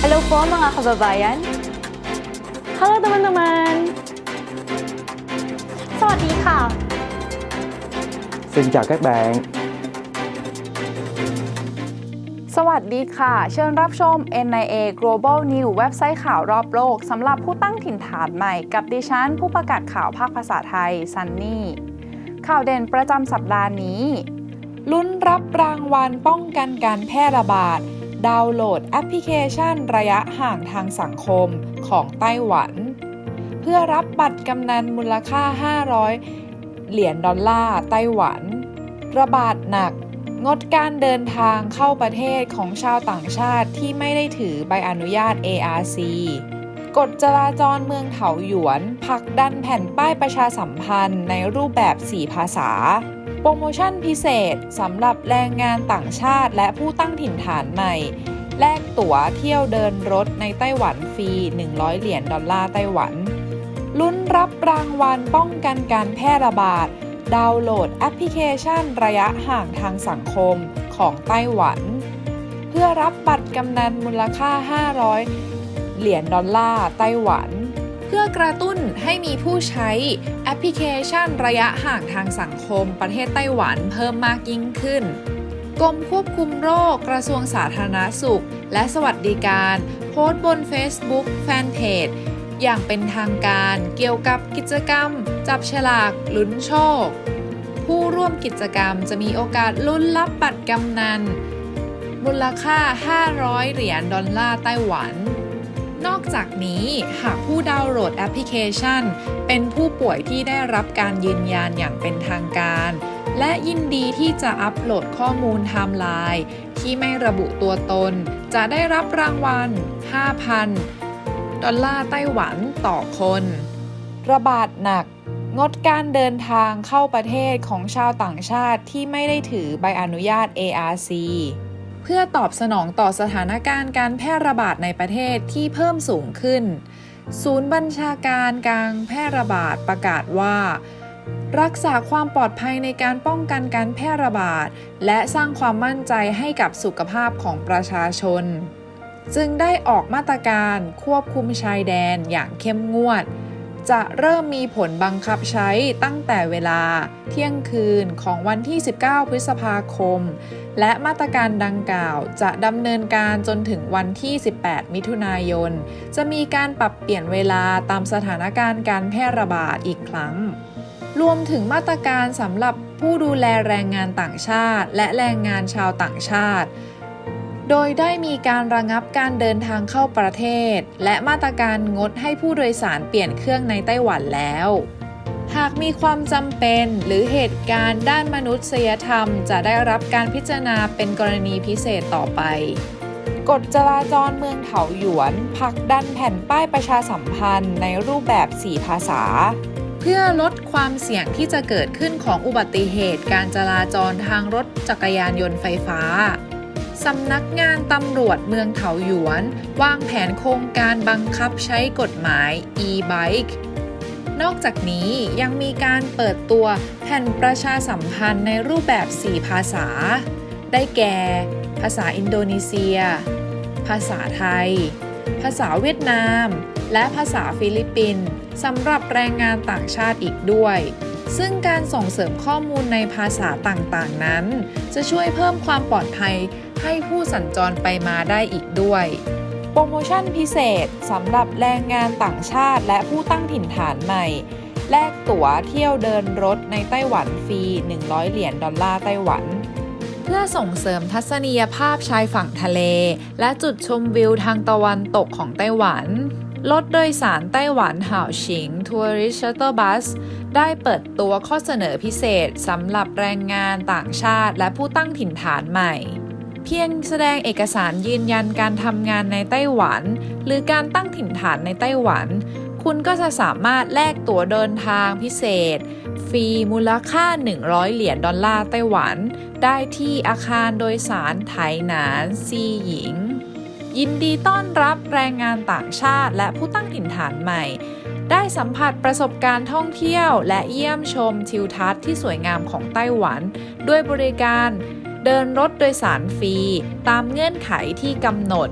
Hello po mga kababayan. Hello teman-teman. สวัสดีค่ะ Xin chào các bạn. สวัสดีค่ะ เชิญรับชม NIA Global News เว็บไซต์ข่าวรอบโลกสำหรับผู้ตั้งถิ่นฐานใหม่กับดิฉัน ผู้ประกาศข่าวภาคภาษาไทยซันนี่ข่าวเด่นประจำสัปดาห์นี้ ลุ้นรับรางวัลป้องกันการแพร่ระบาด ดาวน์โหลดแอปพลิเคชันระยะห่างทางสังคมของไต้หวัน เพื่อรับบัตรกำนันมูลค่า 500 เหรียญดอลลาร์ไต้หวัน ระบาดหนัก งดการเดินทางเข้าประเทศของชาวต่างชาติที่ไม่ได้ถือใบอนุญาต ARC กฎจราจรเมืองเถาหยวนผลักดันแผ่นป้ายประชาสัมพันธ์ในรูปแบบ 4 ภาษา โปรโมชั่นพิเศษสำหรับแรงงานต่างชาติและผู้ตั้งถิ่นฐานใหม่ แลกตั๋วเที่ยวเดินรถในไต้หวันฟรี 100 เหรียญดอลลาร์ไต้หวัน ลุ้นรับรางวัลป้องกันการแพร่ระบาด ดาวน์โหลดแอปพลิเคชันระยะห่างทางสังคมของไต้หวัน เพื่อรับบัตรกำนันมูลค่า 500 เหรียญดอลลาร์ไต้หวัน พื่อกระตุ้นให้มีผู้ใช้แอปพลิเคชันระยะห่างทางสังคมประเทศไต้หวันเพิ่มมากยิ่งขึ้น กรมควบคุมโรคกระทรวงสาธารณสุข และสวัสดิการ โพสต์บน Facebook แฟนเพจอย่างเป็นทางการเกี่ยวกับกิจกรรม จับฉลากลุ้นโชค ผู้ร่วมกิจกรรมจะมีโอกาสลุ้นรับบัตรกำนัน มูลค่า 500 เหรียญดอลลาร์ไต้หวัน นอกจากนี้หากผู้ดาวน์โหลดแอปพลิเคชัน เป็นผู้ป่วยที่ได้รับการยืนยันอย่างเป็นทางการ และยินดีที่จะอัปโหลดข้อมูลไทม์ไลน์ที่ไม่ระบุตัวตน จะได้รับรางวัล 5,000 ดอลลาร์ไต้หวันต่อคน ระบาดหนัก งดการเดินทางเข้าประเทศของชาวต่างชาติที่ไม่ได้ถือใบอนุญาต ARC เพื่อตอบสนองต่อสถานการณ์การแพร่ระบาดในประเทศที่เพิ่มสูงขึ้น ศูนย์บัญชาการการแพร่ระบาดประกาศว่า รักษาความปลอดภัยในการป้องกันการแพร่ระบาด และสร้างความมั่นใจให้กับสุขภาพของประชาชน จึงได้ออกมาตรการควบคุมชายแดนอย่างเข้มงวด จะเริ่มมีผลบังคับใช้ตั้งแต่เวลาเที่ยงคืนของวันที่ 19 พฤษภาคม และมาตรการดังกล่าวจะดำเนินการจนถึงวันที่ 18 มิถุนายน จะมีการปรับเปลี่ยนเวลาตามสถานการณ์การแพร่ระบาดอีกครั้ง รวมถึงมาตรการสำหรับผู้ดูแลแรงงานต่างชาติ และแรงงานชาวต่างชาติ โดยได้มีการระงับการเดินทางเข้าประเทศ และมาตรการงดให้ผู้โดยสารเปลี่ยนเครื่องในไต้หวันแล้ว หากมีความจำเป็นหรือเหตุการณ์ด้านมนุษยธรรม จะได้รับการพิจารณาเป็นกรณีพิเศษต่อไปกฎจราจรเมืองเถาหยวนผลักดันแผ่นป้ายประชาสัมพันธ์ในรูปแบบ 4 ภาษา เพื่อลดความเสี่ยงที่จะเกิดขึ้นของอุบัติเหตุการจราจรทางรถจักรยานยนต์ไฟฟ้า สำนักงานตำรวจเมืองเถาหยวน วางแผนโครงการบังคับใช้กฎหมาย e-bike นอกจากนี้ยังมีการเปิดตัวแผ่นประชาสัมพันธ์ในรูปแบบ 4 ภาษา ได้แก่ ภาษาอินโดนีเซีย ภาษาไทย ภาษาเวียดนาม และภาษาฟิลิปปินส์สำหรับแรงงานต่างชาติอีกด้วยซึ่งการส่งเสริมข้อมูลในภาษาต่างๆ นั้น จะช่วยเพิ่มความปลอดภัย ให้ผู้สัญจรไปมาได้อีกด้วย โปรโมชั่นพิเศษสำหรับแรงงานต่างชาติและผู้ตั้งถิ่นฐานใหม่ แลกตั๋วเที่ยวเดินรถในไต้หวันฟรี 100 เหรียญดอลลาร์ไต้หวันเพื่อส่งเสริมทัศนียภาพชายฝั่งทะเล และจุดชมวิวทางตะวันตกของไต้หวัน รถโดยสารไต้หวันห่าวฉิงทัวริสชัตเตอร์บัสได้เปิดตัวข้อเสนอพิเศษสำหรับแรงงานต่างชาติและผู้ตั้งถิ่นฐานใหม่ เพียงแสดงเอกสารยืนยันการทำงานในไต้หวัน หรือการตั้งถิ่นฐานในไต้หวัน คุณก็จะสามารถแลกตั๋วเดินทางพิเศษ ฟรีมูลค่า 100 เหรียญดอลลาร์ไต้หวัน ได้ที่อาคารโดยสารไถหนานซีหญิง ยินดีต้อนรับแรงงานต่างชาติและผู้ตั้งถิ่นฐานใหม่ได้สัมผัสประสบการณ์ท่องเที่ยวและเยี่ยมชมทิวทัศน์ที่สวยงามของไต้หวัน ด้วยบริการ เดินรถโดยสารฟรี ตามเงื่อนไขที่กำหนด